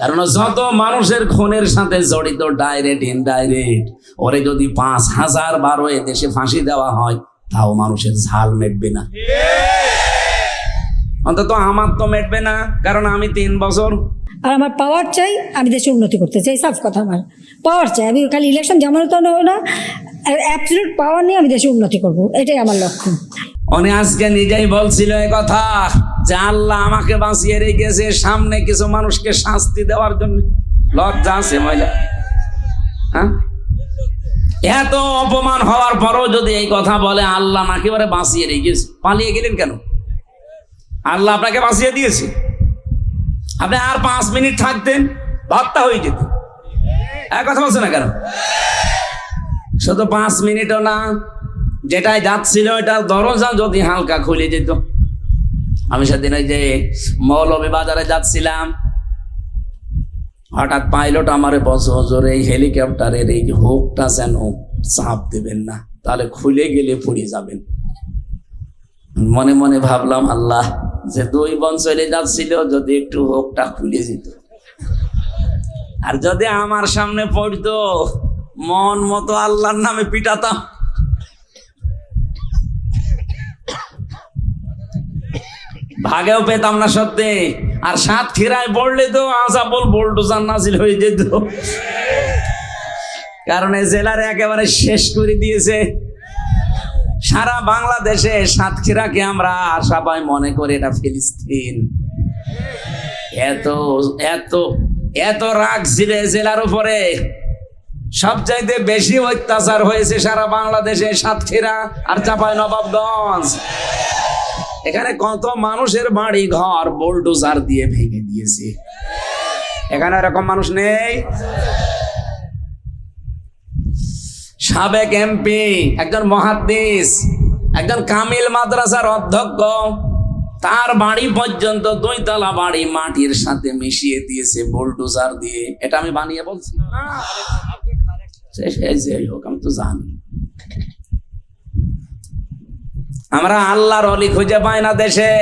কারণ যত মানুষের খুনের সাথে জড়িত ডাইরেক্ট ইনডাইরেক্ট ওরে যদি পাঁচ হাজার বারো এ দেশে ফাঁসি দেওয়া হয় তাও মানুষের ঝাল মেটবে না। অন্তত আমার তো মেটবে না কারণ আমি তিন বছর আর আমার পাওয়ার চাই আমি দেশে উন্নতি করতে চাই, সাফ কথা আমার। পাওয়ার চাই, আমি খালি ইলেকশন জামানো তো না অ্যাবসলিউট পাওয়ার নিয়ে আমি দেশে উন্নতি করব, এটাই আমার লক্ষ্য। উনি আজকে নিজেই বলছিল এ কথা, যে আল্লাহ আমাকে বাঁচিয়ে রেখেছে, সামনে কিছু মানুষকে শাস্তি দেওয়ার জন্য। লজ্জা আছে মহিলা? হ্যাঁ? এত অপমান হওয়ার পরও যদি এই কথা বলে, আল্লাহ নাকি বাঁচিয়ে রেখেছে। পালিয়ে গেলেন কেন? আল্লাহ আপনাকে বাঁচিয়ে দিয়েছে। আপনি আর পাঁচ মিনিট থাকতেন হত্যা হয়ে যেত। এক কথা বলছে না কেন? শুধু পাঁচ মিনিটও না, যেটাই যাচ্ছিল এটা দরজা যদি হালকা খুলে যেত। আমি সেদিন ওই যে মৌলভী বাজারে যাচ্ছিলাম। হঠাৎ পাইলট আমারে বস হজোর, এই হেলিকপ্টারের এই হুকটা যেন চাপ দেবেন না, তাহলে খুলে গেলে পড়ে যাবেন। মনে মনে ভাবলাম, আল্লাহ যে দুই বন চলে যাচ্ছিল, যদি একটু হুকটা খুলে যেত আর যদি আমার সামনে পড়তো, মন মতো আল্লাহর নামে পিটাতাম। ভাগেও পেতাম না সত্যি। আর সাত খিরায় পড়লে তো আসাবল বোল্ডোজার নাসিল হয়ে যেত। কারণ এই জেলার একেবারে শেষ করে দিয়েছে। সারা বাংলাদেশে সাতক্ষীরাকে আমরা সবাই মনে করি এটা ফিলিস্তিন। এত এত এত রাগ এই জেলার উপরে। সবচাইতে বেশি অত্যাচার হয়েছে সারা বাংলাদেশে সাতক্ষীরা আর চাপাই নবাবগঞ্জ এখানে কত মানুষের বাড়ি, ঘর বোল্ডোজার দিয়ে ভেঙে দিয়েছে। এখানে এরকম মানুষ নেই। সাবেক এমপি, একজন মহাদ্দিস একজন কামিল মাদ্রাসার অধ্যক্ষ, তার বাড়ি পর্যন্ত দুইতলা বাড়ি মাটির সাথে মিশিয়ে দিয়েছে বোল্ডোজার দিয়ে। এটা আমি বানিয়ে বলছি। যাই হোক, আমি তো জানি। আমরা আল্লাহর অলি খুঁজে পাই না দেশে।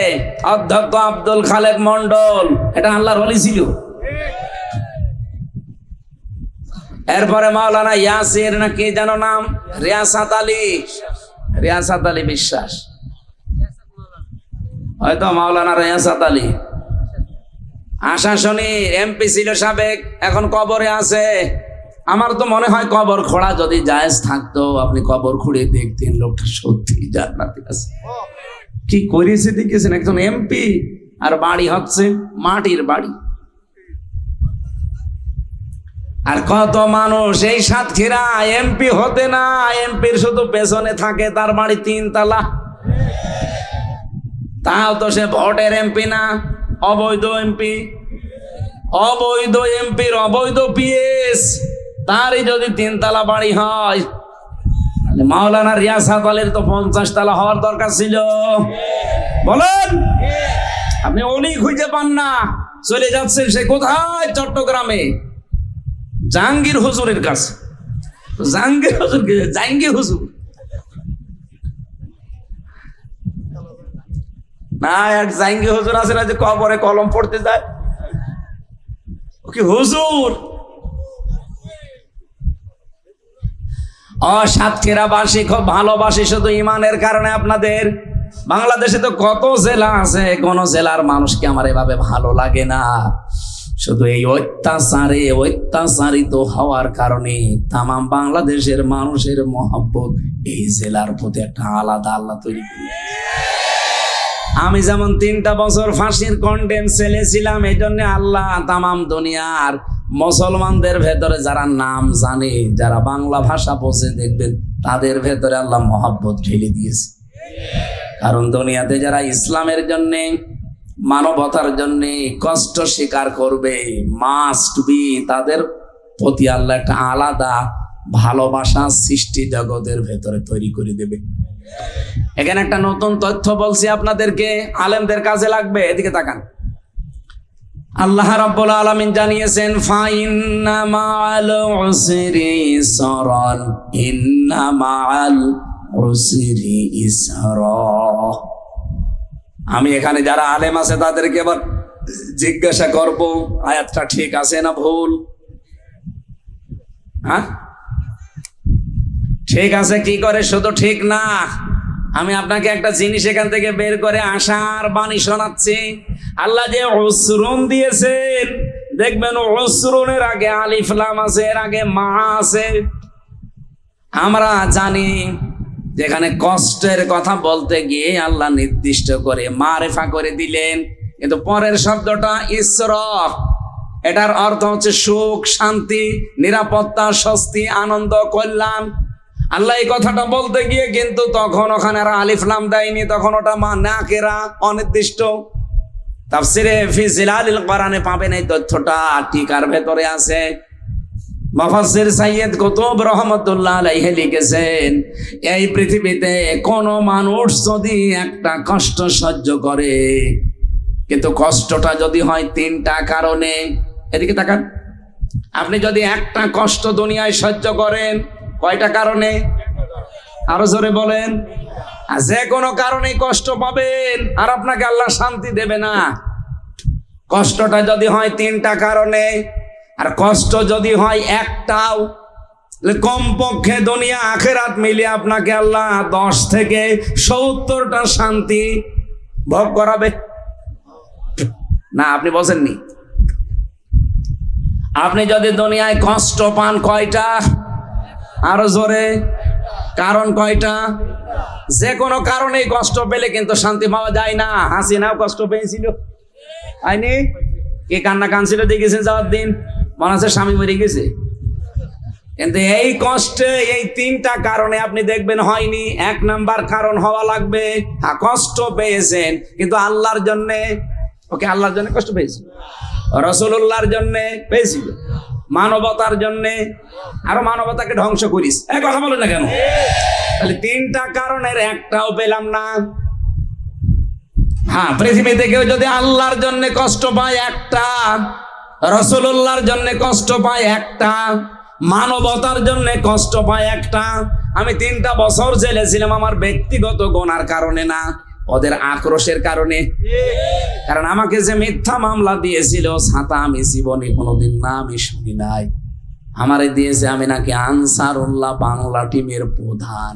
অধ্যক্ষ আব্দুল খালেক মন্ডল এটা আল্লাহর অলি ছিল। এরপরে মাওলানা ইয়াসির না কি যেন নাম? রিয়াসাত আলী। রিয়াসাত আলী বিশ্বাস। হয়তো মাওলানা রিয়াসাত আলী। আশাসনী এমপি ছিল সাবেক, এখন কবরে আছে। আমার তো মনে হয় কবর খোঁড়া যদি জায়েজ থাকতো, আপনি কবর খুঁড়ে দেখতেন লোকটা সত্যি জান্নাতে আছে। কি করেছে দেখেছেন একজন এমপি, আর বাড়ি হচ্ছে মাটির বাড়ি। আর কত মানুষ এই সাতক্ষীরা এমপি হতে না এমপির শুধু পেছনে থাকে, তার বাড়ি তিন তালা তাও তো সে ভোটের এমপি না, অবৈধ এমপি অবৈধ এমপির অবৈধ পিএস তারই যদি তিনতলা বাড়ি হয় মাওলানা রিয়াসাত আলীর তো পঞ্চাশ তালা হওয়ার দরকার ছিল। বলেন, আপনি অনেক খুঁজে পান না, চলে যাচ্ছেন সে কোথায়? চট্টগ্রামে। জাহাঙ্গীর হুজুরের কাছে। জাহাঙ্গীর হুজুর? জাহাঙ্গীর হুজুর। না, এক জাহাঙ্গীর হুজুর আছে না যে কবরে কলম পড়তে যায়? ও কি হুজুর? ও সাতক্ষীরাবাসী খুব ভালোবাসি শুধু ইমানের কারণে আপনাদের। বাংলাদেশে তো কত জেলা আছে, কোন জেলার মানুষকে আমার এভাবে ভালো লাগে না? শুধু এই অত্যাচারে অত্যাচারিত হওয়ার কারণে তামাম বাংলাদেশের মানুষের মহব্বত এই জেলার প্রতি একটা আলাদা আল্লাহ তৈরি করে। আমি যেমন তিনটা বছর ফাঁসির কন্ডেম ছেলেছিলাম, এই জন্য আল্লাহ তামাম দুনিয়ার মুসলমানদের ভেতরে যারা নাম জানে, যারা বাংলা ভাষা বোঝে দেখবেন তাদের ভেতরে আল্লাহ মহাব্বত ঢেলে দিয়েছে। কারণ দুনিয়াতে যারা ইসলামের জন্য মানবতার জন্য কষ্ট স্বীকার করবে। মাস্ট বি তাদের প্রতি আল্লাহ একটা আলাদা ভালোবাসা সৃষ্টি জগতের ভেতরে তৈরি করে দেবে। এখানে একটা নতুন তথ্য বলছি আপনাদেরকে, আলেমদের কাজে লাগবে, এদিকে তাকান। আল্লাহ রাব্বুল আলামিন জানিয়েছেন ফাইন্না মাআল উসরি ইসরান ইন্না মাআল উসরি ইসরা। আমি এখানে যারা আলেম আছে, তাদেরকে এবার জিজ্ঞাসা করব, আয়াতটা ঠিক আছে না ভুল? হ্যাঁ? ঠিক আছে, কি করে? শুধু ঠিক না। আমি আপনাকে একটা জিনিস এখান থেকে বের করে আসার বাণী শোনাচ্ছি। আল্লাহ যে অসরুন দিয়েছেন দেখবেন অসরুনের আগে আলিফলাম আছে, এর আগে মা আছে। আমরা জানি যেখানে কষ্টের কথা বলতে গিয়ে আল্লাহ নির্দিষ্ট করে, মারেফা করে দিলেন। কিন্তু পরের শব্দটা ইসর এটার অর্থ হচ্ছে সুখ, শান্তি, নিরাপত্তা, স্বস্তি, আনন্দ, কল্যাণ। আল্লাহ এই কথাটা বলতে গিয়ে কিন্তু তখন ওখানে আর আলিফলাম দেয়নি, তখন ওটা মা না নাকেরা অনির্দিষ্ট। তাফসিরে ফি জিলালিল কোরআনে পাবেন এই তথ্যটা টিকার ভেতরে আছে। মুফাসসির সাইয়েদ কুতুব রহমাতুল্লাহ আলাইহি লিখেছেন, এই পৃথিবীতে কোন মানুষ যদি একটা কষ্ট সহ্য করে, কিন্তু কষ্টটা যদি হয় তিনটা কারণে, এদিকে তাকান, আপনি যদি একটা কষ্ট দুনিয়ায় সহ্য করেন, কয়টা কারণে? আরও জোরে বলেন যে কোনো কারণে কষ্ট পাবেন, আর আপনাকে আল্লাহ শান্তি দেবে না। কষ্টটা যদি হয় তিনটা কারণে আর কষ্ট যদি হয় একটাও কমপক্ষে দুনিয়া আখেরাত মিলিয়ে আপনাকে আল্লাহ দশ থেকে সত্তরটা শান্তি ভোগ করাবে। না, আপনি বলছেননি আপনি যদি দুনিয়ায় কষ্ট পান কয়টা? আরও জোরে। কারণ কয়টা? যে কোনো কারণেই কষ্ট পেলে কিন্তু শান্তি পাওয়া যায় না। হাসিনাও কষ্ট পেয়েছিল। আইনি কে কান্না কানছিল দেখেছেন যাওয়ার দিন মনে আছে স্বামী মরে গেছে। কিন্তু এই কষ্টে, এই তিনটা কারণে আপনি দেখবেন হয়নি। এক নাম্বার কারণ হওয়া লাগবে হ্যাঁ কষ্ট পেয়েছেন, কিন্তু আল্লাহর জন্যে, ওকে, আল্লাহর জন্য কষ্ট পেয়েছি রসুল্লাহর জন্যে পেয়েছিল। মানবতার জন্যে, আরও মানবতাকে ধ্বংস করিস। এই কথা বলে না কেন? তাহলে তিনটা কারণের একটাও পেলাম না। হ্যাঁ পৃথিবীতে কেউ যদি আল্লাহর জন্য কষ্ট পায় একটা রসুল্লাহর জন্য কষ্ট পায় একটা, মানবতার জন্য কষ্ট পায় একটা। আমি তিনটা বছর জেলেছিলাম আমার ব্যক্তিগত গোনার কারণে না, ওদের আক্রোশের কারণে। কারণ আমাকে যে মিথ্যা মামলা দিয়েছিল ছাতা আমি জীবনে কোনোদিন না, আমি শুনি নাই। আমারে দিয়েছে আমি নাকি আনসারুল্লাহ বাংলা টিমের প্রধান।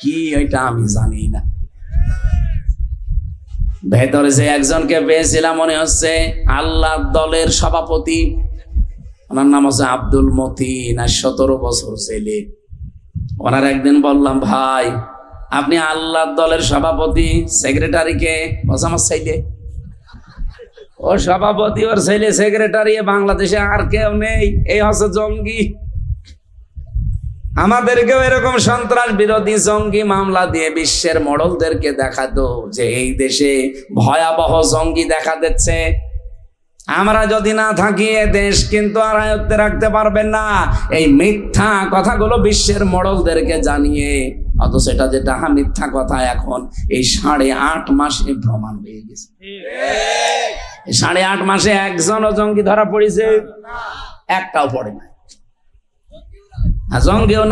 কি এটা আমি জানি না। ভেতরে যে একজনকে পেয়েছিলাম মনে হচ্ছে আল্লাহ দলের সভাপতি। ওনার নাম হচ্ছে আব্দুল মতিন, আর সতেরো বছর ছেলে ওনার একদিন বললাম, ভাই, আপনি আল্লাহ দলের সভাপতি সেক্রেটারিকে আমার ছেলে। ও সভাপতি, ওর ছেলে সেক্রেটারি বাংলাদেশে আর কেউ নেই। এই হচ্ছে জঙ্গি। আমাদেরকেও এরকম সন্ত্রাস বিরোধী জঙ্গি মামলা দিয়ে বিশ্বের মডলদেরকে দেখাতো যে এই দেশে ভয়াবহ জঙ্গি দেখা দিচ্ছে। আমরা যদি না থাকি এ দেশ কিন্তু আর আয়ত্তে রাখতে পারবেন না। এই মিথ্যা কথাগুলো বিশ্বের মডলদেরকে জানিয়ে অথচ এটা যেটা হা মিথ্যা কথা এখন এই সাড়ে আট মাসে প্রমাণ হয়ে গেছে। সাড়ে আট মাসে একজনও জঙ্গি ধরা পড়েছে একটাও পড়ে না আর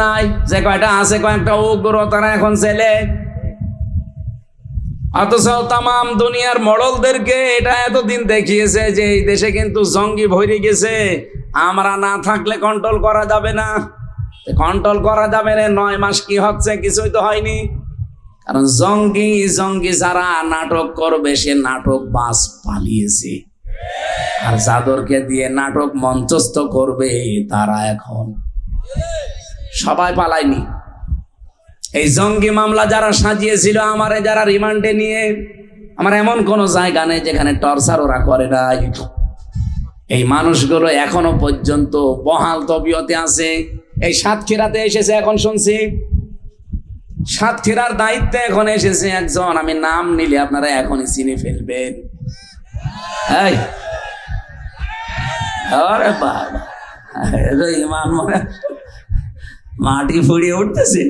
নাই, যে কয়টা আছে কয়েকটা উগ্র তারা এখন ছেলে। অথচ তাম দুনিয়ার মডলদেরকে এটা এতদিন দেখিয়েছে যে এই দেশে কিন্তু জঙ্গি ভরে গেছে। আমরা না থাকলে কন্ট্রোল করা যাবে না। কন্ট্রোল করা যাবে না, নয় মাস কি হচ্ছে কিছুই তো হয়নি। কারণ জঙ্গি জঙ্গি যারা নাটক করবে, সে নাটক বাস পালিয়েছে। আর যাদেরকে দিয়ে নাটক মঞ্চস্থ করবে তারা এখন। সবাই পালায়নি। এই জঙ্গি মামলা যারা সাজিয়েছিল, আমারে যারা রিমান্ডে নিয়ে, আমার এমন কোনো জায়গা নেই যেখানে টর্চার ওরা করে নাই। এই মানুষগুলো এখনও পর্যন্ত বহাল তবিয়তে আছে। এই সাতক্ষীরাতে এসেছে এখন শুনছি। সাতক্ষীরার দায়িত্বে এখন এসেছে একজন, আমি নাম নিলে আপনারা এখনই চিনে ফেলবেন। আরে বাবা ইমান মনে মাটি ফুড়িয়ে উঠতেছে।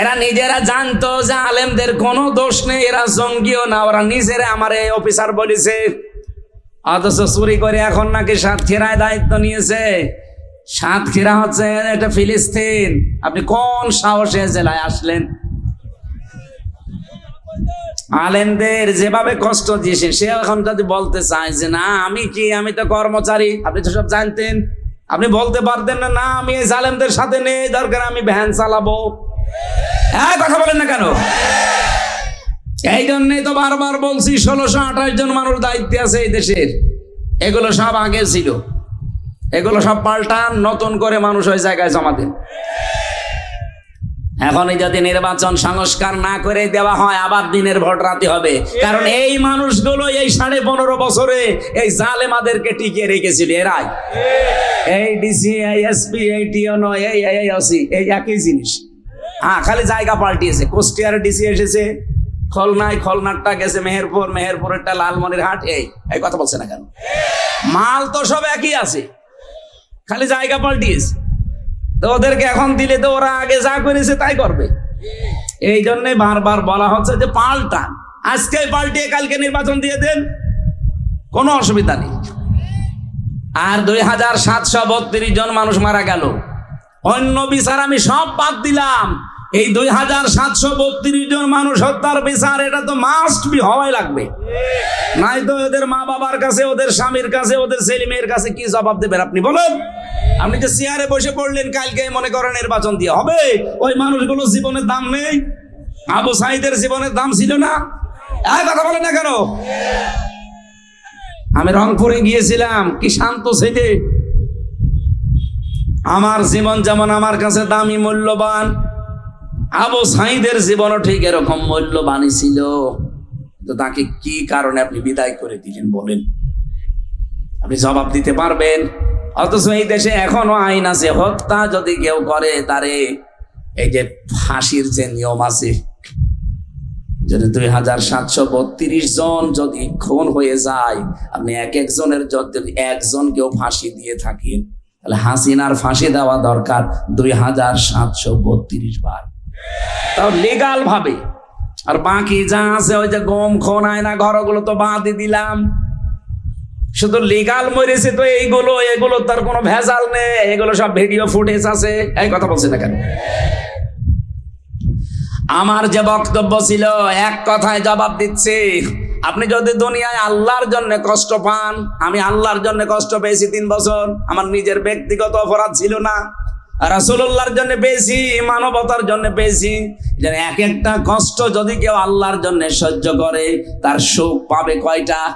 এরা নিজেরা জানতো যে আলেমদের কোনো দোষ নেই, এরা জঙ্গিও না, ওরা নিজেরা আমার এই অফিসার বলেছে। অথচ চুরি করে এখন নাকি সাতক্ষীরায় দায়িত্ব নিয়েছে। সাতক্ষীরা হচ্ছে এটা ফিলিস্তিন। আপনি কোন সাহসে জেলায় আসলেন? আলেমদের যেভাবে কষ্ট দিয়েছে সে এখন যদি বলতে চায় যে না, আমি কি, আমি তো কর্মচারী, আপনি তো সব জানতেন। আপনি বলতে পারতেন না না, আমি জালেমদের সাথে নেই, দরকার আমি ভ্যান চালাবো। হ্যাঁ কথা বলেন না কেন? এই জন্যই তো বারবার বলছি, ষোলোশো আঠাশ জন মানুষ দায়িত্বে আছে এই দেশের। এগুলো সব আগে ছিল। এগুলো সব পাল্টান, নতুন করে মানুষ ওই জায়গায় জমা দেন। এখনই যদি নির্বাচন সংস্কার না করে দেওয়া হয়, আবার দিনের ভোট রাতে হবে। কারণ এই মানুষগুলো এই সাড়ে পনেরো বছরে এই জালেমাদেরকে টিকিয়ে রেখেছিল। এরাই। এই ডিসি এই এসপি এই টিওনো এই এই এই একই জিনিস। হ্যাঁ খালি জায়গা পাল্টিয়েছে। কুষ্টিয়ার ডিসি এসেছে, খলনায় খলনারটা গেছে মেহেরপুর, মেহেরপুরেরটা লালমনিরহাট এই এই কথা বলছে না কেন? মাল তো সব একই আছে। খালি জায়গা পাল্টিয়েছে। তো ওদেরকে এখন দিলে তো ওরা আগে যা করেছে তাই করবে। এই জন্যে বারবার বলা হচ্ছে যে পাল্টান। আজকে পাল্টিয়ে কালকে নির্বাচন দিয়ে দেন, কোনো অসুবিধা নেই। আর দুই হাজার সাতশো বত্রিশ জন মানুষ মারা গেল। অন্য বিচার আমি সব বাদ দিলাম। এই দুই হাজার সাতশো বত্রিশ জন মানুষ হত্যার বিচার, এটা তো মাস্ট বি হওয়াই লাগবে। নাই তো ওদের মা বাবার কাছে, ওদের স্বামীর কাছে, ওদের ছেলে মেয়ের কাছে কি জবাব দেবেন আপনি বলেন? আপনি যে চেয়ারে বসে পড়লেন, কালকে মনে করেন নির্বাচন দিয়ে হবে। ওই মানুষগুলো জীবনের দাম নেই। আবু সাইদের জীবনের দাম ছিল না। এক কথা বলেন না কেন? আমি রংপুরে গিয়েছিলাম, কি শান্ত ছেলে। আমার জীবন যেমন আমার কাছে দামি, মূল্যবান আবু সাইদের জীবনও ঠিক এরকম মূল্যবানই ছিল। তো তাকে কি কারণে আপনি বিদায় করে দিলেন বলেন। আপনি জবাব দিতে পারবেন। অথচ এই দেশে এখনও আইন আছে, হত্যা যদি কেউ করে তারে এই যে ফাঁসির যে নিয়ম আছে যদি দুই হাজার সাতশো বত্রিশ জন যদি খুন হয়ে যায়, আপনি এক একজনের যদি একজনকেও ফাঁসি দিয়ে থাকেন, তাহলে হাসিনার ফাঁসি দেওয়া দরকার দুই হাজার সাতশো বত্রিশ বার। তাও লিগাল ভাবে। আর বাকি যা আছে, ওই যে গম, খন, আয়না, ঘরগুলো তো বাদই দিলাম। শুধু লিগাল মরেছে তো এইগুলো, এগুলো তার কোনো ভেজাল নেই, এগুলো সব ভিডিও ফুটেজ আছে। এই কথা বলছে না কেন? আমার যে বক্তব্য ছিল, এক কথায় জবাব দিচ্ছি। আপনি যদি দুনিয়ায় আল্লাহর জন্য কষ্ট পান, আমি আল্লাহর জন্য কষ্ট পেয়েছি তিন বছর, আমার নিজের ব্যক্তিগত অপরাধ ছিল না। রাসুল্লাহর জন্য পেয়েছি, মানবতার জন্য পেয়েছি। যেন এক একটা কষ্ট যদি কেউ আল্লাহর জন্য সহ্য করে, তার সুখ পাবে কয়টা?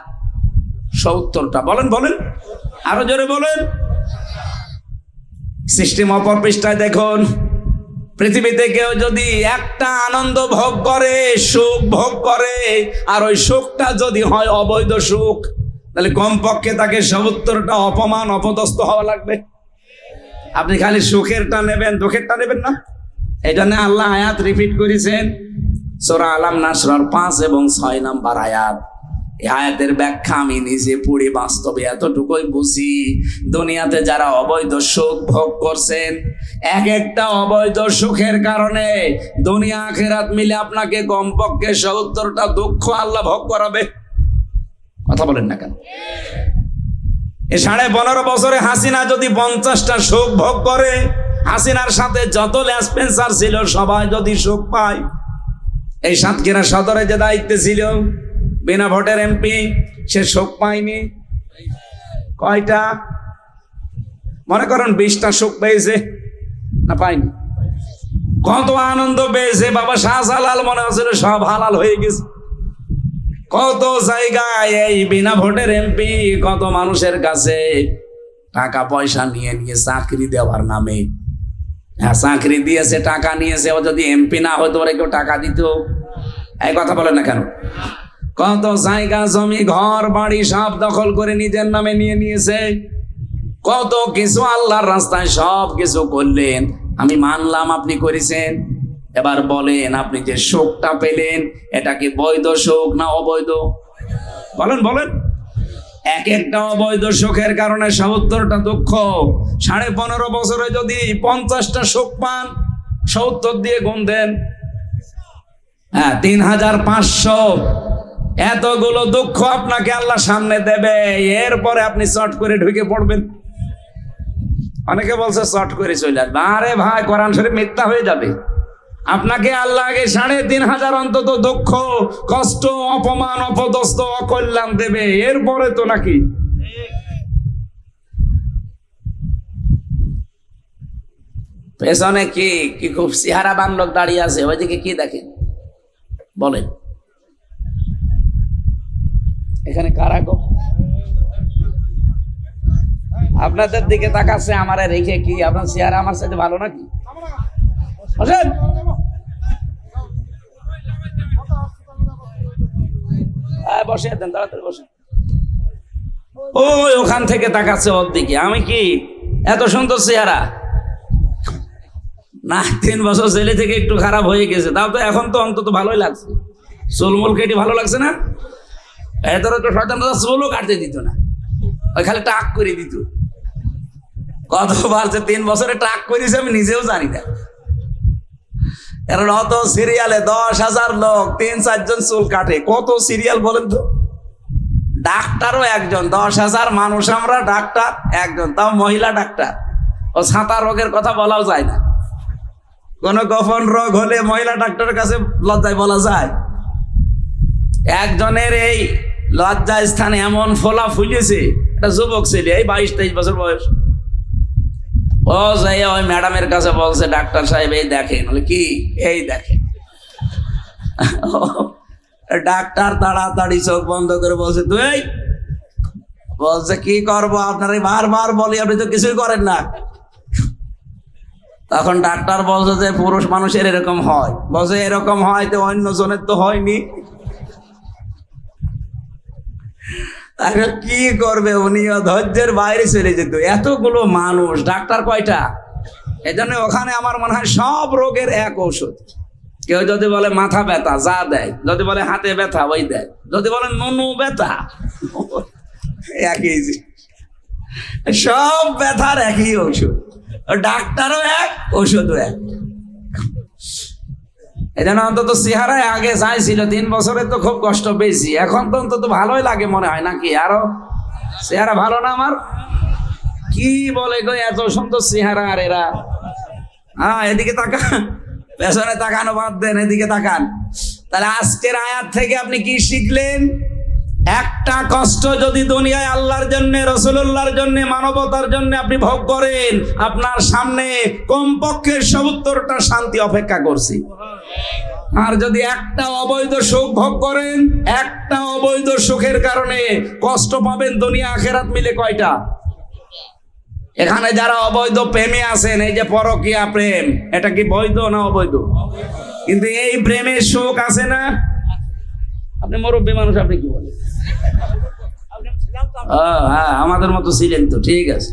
সত্তরটা। বলেন বলেন। আরও জোরে বলেন। সিস্টেম অপর পৃষ্ঠায় দেখুন। পৃথিবীতে কেউ যদি একটা আনন্দ ভোগ করে, সুখ ভোগ করে, আর ওই সুখটা যদি হয় অবৈধ সুখ, তাহলে কমপক্ষে তাকে সত্তরটা অপমান, অপদস্থ হওয়া লাগবে। আপনি খালি সুখেরটা নেবেন, দুঃখেরটা নেবেন না। এই জন্য আল্লাহ আয়াত রিপিট করেছেন। সোরা আলাম নাসরার পাঁচ এবং ছয় নাম্বার আয়াত। আয়াতের ব্যাখ্যা আমি নিজে পড়ে বাস্তবে এতটুকুই বুঝি। দুনিয়াতে যারা অবৈধ সুখ ভোগ করছেন, এক একটা অবৈধ সুখের কারণে দুনিয়া আখেরাত মিলে আপনাকে কমপক্ষে সত্তরটা দুঃখ আল্লাহ ভোগ করাবে। কথা বলেন না কেন? এ সাড়ে পনেরো বছরে হাসিনা যদি পঞ্চাশটা শোক ভোগ করে, হাসিনার সাথে যত ল্যাসপেন্সার ছিল, সবাই যদি শোক পায়। এই সাতক্ষীরা সদরে যে দায়িত্বে ছিল, বিনা ভোটের এমপি, সে সুখ পায়নি। কয়টা? মনে করেন বিশটা সুখ পেয়েছে না পাইনি কত আনন্দ পেয়েছে। বাবা শাহজালাল মনে হচ্ছিল সব হালাল হয়ে গেছে। কত জায়গায় এই বিনা ভোটের এমপি, কত মানুষের কাছে টাকা পয়সা নিয়ে নিয়ে চাকরি দেওয়ার নামে। হ্যাঁ চাকরি দিয়েছে, টাকা নিয়েছে, ও যদি এমপি না হতো, ওরা কেউ টাকা দিত? এই কথা বলে না কেন? কত জায়গা, জমি, ঘর, বাড়ি সব দখল করে নিজের নামে নিয়ে নিয়েছে। কত কিছু আল্লাহর রাস্তায় সব কিছু করলেন। আমি মানলাম আপনি করেছেন। এবার বলেন, আপনি যে শোকটা পেলেন, এটা কি বৈধ শোক না অবৈধ? বলেন বলেন। এক একটা অবৈধ শোকের কারণে সত্তরটা দুঃখ। সাড়ে পনেরো বছরে যদি পঞ্চাশটা শোক পান, সত্তর দিয়ে গুণ দেন। হ্যাঁ তিন হাজার পাঁচশো। এতগুলো দুঃখ আপনাকে আল্লাহ সামনে দেবে। এরপরে আপনি চট করে ঢুকে পড়বেন। অনেকে বলছে, চট করে চলে আসবে। আরে ভাই, কোরআন শরীফ মিথ্যা হয়ে যাবে। আপনাকে আল্লাহকে সাড়ে তিন হাজার অন্তত দুঃখ, কষ্ট, অপমান, অপদস্থ, অকল্যাণ দেবে। এরপরে তো নাকি? পেছনে কি কি খুব চেহারাবান লোক দাঁড়িয়ে আছে? ওইদিকে কি দেখেন বলেন। এখানে কারা গো? আপনাদের দিকে তাকাচ্ছে, আমারে রেখে কি? আপনার চেহারা আমার সাথে ভালো নাকি? হ্যাঁ, বসে দেন তাড়াতাড়ি বসে ওই ওখান থেকে তাকাচ্ছে ওর দিকে। আমি কি এত সুন্দর চেহারা? না তিন বছর ছেলে থেকে একটু খারাপ হয়ে গেছে। তাও তো এখন তো অন্তত ভালোই লাগছে। চুলমুল কেটে ভালো লাগছে না? এতটা তো দাদা চুলও কাটতে দিত না। ওই খালি টাক করে দিত। কতবার যে তিন বছরে টাক করেছে আমি নিজেও জানি না। কারণ অত সিরিয়ালে দশ হাজার লোক, তিন, চারজন চুল কাটে। কত সিরিয়াল বলেন তো? ডাক্তারও একজন, দশ হাজার মানুষ আমরা, ডাক্তার একজন, তাও মহিলা ডাক্তার। ও ছাতা রোগের কথা বলাও যায় না। কোন গোপন রোগ হলে মহিলা ডাক্তারের কাছে লজ্জায় বলা যায়। একজনের এই লজ্জা স্থানে এমন ফোলা ফুলেছে, একটা যুবক ছেলে, এই বাইশ, তেইশ বছর বয়স। ও যাই ওই ম্যাডামের কাছে বলছে, ডাক্তার সাহেব, এই দেখেন। কি? এই দেখেন। ডাক্তার তাড়াতাড়ি চোখ বন্ধ করে বলছে, তুই? বলছে, কি করব? আপনার বারবার বলি, আপনি তো কিছুই করেন না। তখন ডাক্তার বলছে যে, পুরুষ মানুষের এরকম হয়। বলছে, এরকম হয় তো অন্য জনের তো হয়নি। তাহলে কি করবে উনিও ধৈর্যের বাইরে চলে যেত। এতগুলো মানুষ, ডাক্তার কয়টা? এজন্য ওখানে আমার মনে হয় সব রোগের এক ঔষধ। কেউ যদি বলে মাথা ব্যথা, যা দেয়। যদি বলে হাতে ব্যথা, ওই দেয়। যদি বলে নুনু ব্যথা, একই সব ব্যথার একই ঔষধ। ডাক্তারও এক ওষুধও এক। এই জন্য অন্তত চেহারায় আগে চাইছিল তিন বছরে তো খুব কষ্ট পেয়েছি। এখন তো অন্তত ভালোই লাগে মনে হয় নাকি? আরও চেহারা ভালো না আমার? কি বলে গো এত সুন্দর চেহারা আর এরা? হ্যাঁ এদিকে তাকান পেছনে তাকানো বাদ দেন, এদিকে তাকান। তাহলে আজকের আয়াত থেকে আপনি কি শিখলেন? একটা কষ্ট যদি দুনিয়ায় আল্লাহর জন্য রসুল্লাহর জন্য, মানবতার জন্য আপনি ভোগ করেন, আপনার সামনে কমপক্ষে সত্তরটা শান্তি অপেক্ষা করছি। আর যদি একটা অবৈধ সুখ ভোগ করেন একটা অবৈধ সুখের কারণে কষ্ট পাবেন দুনিয়া আখেরাত মিলে কয়টা? এখানে যারা অবৈধ প্রেমে আছেন এই যে পরকিয়া প্রেম এটা কি বৈধ না অবৈধ? কিন্তু এই প্রেমের সুখ আছে না? আপনি মুরব্বী মানুষ আপনি কি বলেন? হ্যাঁ আমাদের মতো ছিলেন তো ঠিক আছে।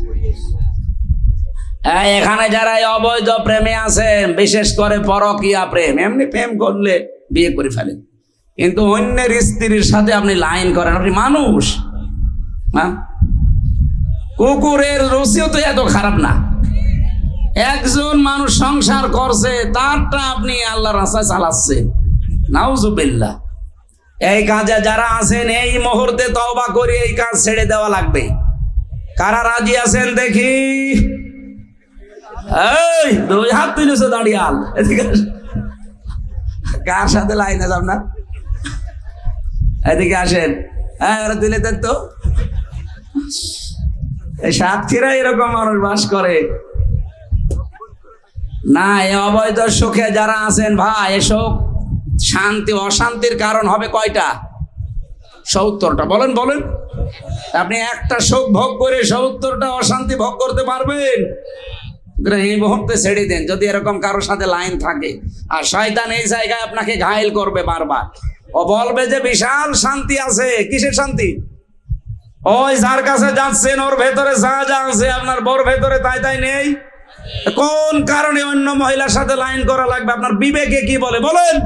এখানে যারা অবৈধ প্রেমে আছেন, বিশেষ করে পরকিয়া প্রেম, এমনি প্রেম করলে বিয়ে করে ফেলেন। কিন্তু অন্যের স্ত্রীর সাথে আপনি লাইন করেন, আপনি মানুষ। হ্যাঁ কুকুরের রসিও তো এত খারাপ না। একজন মানুষ সংসার করছে, তারটা আপনি আল্লাহ রাস্তায় চালাচ্ছেন। নাউজুবিল্লাহ। এই কাজে যারা আছেন, এই মুহূর্তে তওবা করে এই কাজ ছেড়ে দেওয়া লাগবে। কারা রাজি আছেন দেখি? এই দুই দাঁড়িয়াল। এদিকে কার সাথে লাইন আছে আপনার এদিকে আসেন। হ্যাঁ ওরা তুলে দেন তো। এই সাতক্ষীরা এরকম মানুষ বাস করে। না, এই অবৈধ সুখে যারা আছেন, ভাই, এসব শান্তি, অশান্তির কারণ হবে কয়টা? সত্তরটা। বলেন বলেন। আপনি একটা সুখ ভোগ করে সত্তরটা অশান্তি ভোগ করতে পারবেন? এই মুহূর্তে ছেড়ে দেন, যদি এরকম কারোর সাথে লাইন থাকে। আর শয়তান এই জায়গায় আপনাকে ঘায়েল করবে বারবার। ও বলবে যে বিশাল শান্তি আছে। কিসের শান্তি? ওই যার কাছে যাচ্ছেন, ওর ভেতরে যা যা আছে, আপনার বোর ভেতরে তাই তাই নেই। কোন কারণে অন্য মহিলার সাথে লাইন করা লাগবে? আপনার বিবেকে কি বলে? বলেন।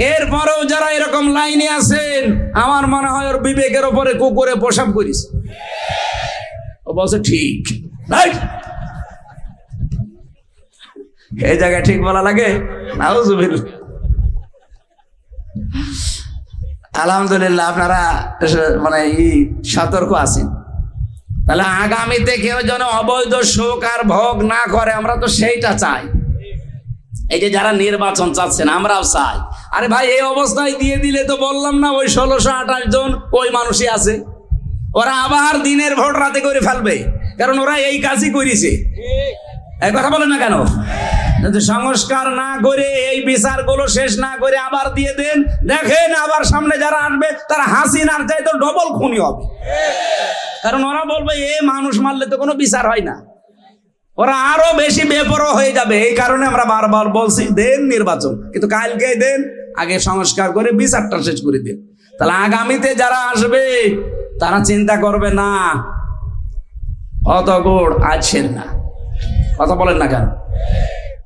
এরপরেও যারা এরকম লাইনে আছেন, আমার মনে হয় ওর বিবেকের ওপরে কুকুরে প্রসাব করিস। ও বলছে, ঠিক। রাইট? এই জায়গায় ঠিক বলা লাগে? আলহামদুলিল্লাহ, আপনারা মানে সতর্ক আছেন। তাহলে আগামীতে কেউ যেন অবৈধ শোক আর ভোগ না করে, আমরা তো সেইটা চাই। এই যে যারা নির্বাচন চাচ্ছেন, আমরাও চাই। আরে ভাই, এই অবস্থায় দিয়ে দিলে তো বললাম না, ওই ষোলোশো আঠাশ জন ওই মানুষই আছে। ওরা আবার দিনের ভোট রাতে করে ফেলবে, কারণ ওরা এই কাজই করেছে। কথা বলেন না কেন? সংস্কার না করে, এই বিচারগুলো শেষ না করে আবার দিয়ে দেন। দেখেন আবার সামনে যারা আসবে, তারা হাসিনার চাইতে ডবল খুনি হবে। কারণ ওরা বলবে, এ মানুষ মারলে তো কোনো বিচার হয় না। ওরা আরও বেশি বেপরোয়া হয়ে যাবে। এই কারণে আমরা বারবার বলছি, দেন নির্বাচন। কিন্তু কালকে দেন, আগে সংস্কার করে বিচারটা শেষ করে দিন। তাহলে আগামীতে যারা আসবে, তারা চিন্তা করবে, না, অত গোড় আছেন না। কথা বলেন না কেন?